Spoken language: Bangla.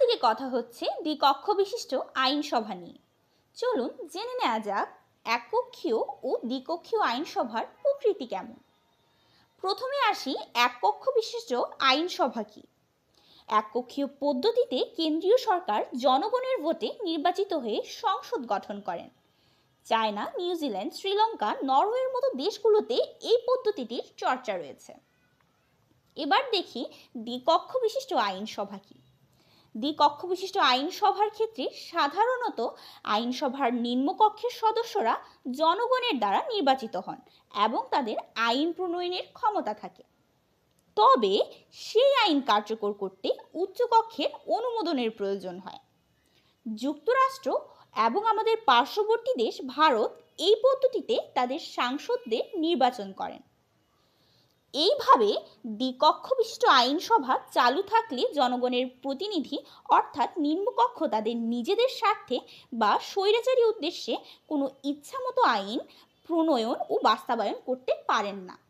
দিকে কথা হচ্ছে দ্বিকক্ষ বিশিষ্ট আইনসভা নিয়ে। চলুন জেনে নেওয়া যাক এককক্ষীয় ও দ্বিকক্ষীয় আইনসভার প্রকৃতি কেমন। প্রথমে আসি এককক্ষ বিশিষ্ট আইনসভা কি। এককক্ষীয় পদ্ধতিতে কেন্দ্রীয় সরকার জনগণের ভোটে নির্বাচিত হয়ে সংসদ গঠন করেন। চায়না, নিউজিল্যান্ড, শ্রীলঙ্কা, নরওয়ের মতো দেশগুলোতে এই পদ্ধতিটির চর্চা রয়েছে। এবার দেখি দ্বিকক্ষ বিশিষ্ট আইনসভা কি। দ্বিকক্ষ বিশিষ্ট আইনসভার ক্ষেত্রে সাধারণত আইনসভার নিম্নকক্ষের সদস্যরা জনগণের দ্বারা নির্বাচিত হন এবং তাদের আইন প্রণয়নের ক্ষমতা থাকে। তবে সেই আইন কার্যকর করতে উচ্চকক্ষের অনুমোদনের প্রয়োজন হয়। যুক্তরাষ্ট্র এবং আমাদের পার্শ্ববর্তী দেশ ভারত এই পদ্ধতিতে তাদের সাংসদদের নির্বাচন করেন। এইভাবে দ্বিকক্ষ বিশিষ্ট আইনসভা চালু থাকলে জনগণের প্রতিনিধি, অর্থাৎ নিম্নকক্ষ, তাদের নিজেদের স্বার্থে বা স্বৈরাচারী উদ্দেশ্যে কোনো ইচ্ছামতো আইন, প্রণয়ন ও বাস্তবায়ন করতে পারেন না।